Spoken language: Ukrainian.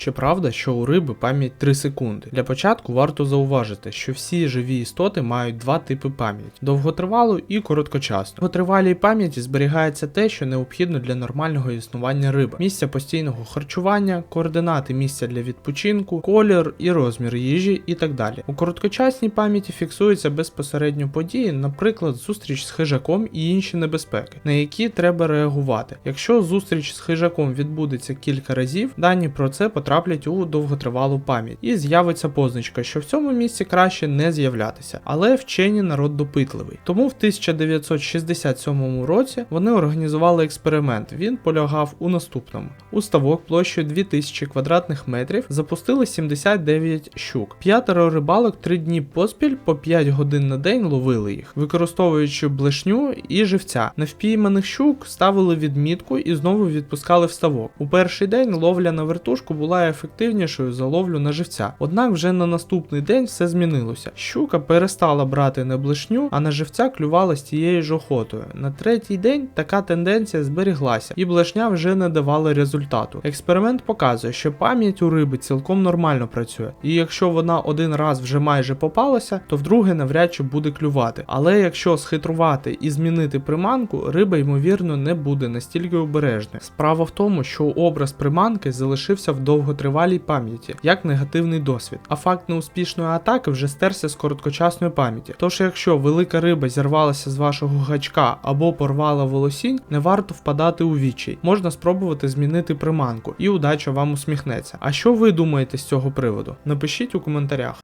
Чи правда, що у риби пам'ять 3 секунди? Для початку варто зауважити, що всі живі істоти мають два типи пам'яті: довготривалу і короткочасну. Довготривалій пам'яті зберігається те, що необхідно для нормального існування риби: місця постійного харчування, координати місця для відпочинку, колір і розмір їжі і так далі. У короткочасній пам'яті фіксуються безпосередньо події, наприклад, зустріч з хижаком і інші небезпеки, на які треба реагувати. Якщо зустріч з хижаком відбудеться кілька разів, дані про це потраплять у довготривалу пам'ять і з'явиться позначка, що в цьому місці краще не з'являтися. Але вчені народ допитливий. Тому в 1967 році вони організували експеримент. Він полягав у наступному: у ставок площею 2000 квадратних метрів запустили 79 щук. П'ятеро рибалок три дні поспіль по 5 годин на день ловили їх, використовуючи блешню і живця. На впійманих щук ставили відмітку і знову відпускали в ставок. У перший день ловля на вертушку була ефективнішою за ловлю на живця. Однак вже на наступний день все змінилося. Щука перестала брати на блешню, а на живця клювала з тією ж охотою. На третій день така тенденція зберіглася, і блешня вже не давала результату. Експеримент показує, що пам'ять у риби цілком нормально працює, і якщо вона один раз вже майже попалася, то вдруге навряд чи буде клювати. Але якщо схитрувати і змінити приманку, риба ймовірно не буде настільки обережною. Справа в тому, що образ приманки залишився в довготривалій пам'яті як негативний досвід, а факт неуспішної атаки вже стерся з короткочасної пам'яті. Тож, якщо велика риба зірвалася з вашого гачка або порвала волосінь, не варто впадати у відчай. Можна спробувати змінити приманку, і удача вам усміхнеться. А що ви думаєте з цього приводу? Напишіть у коментарях.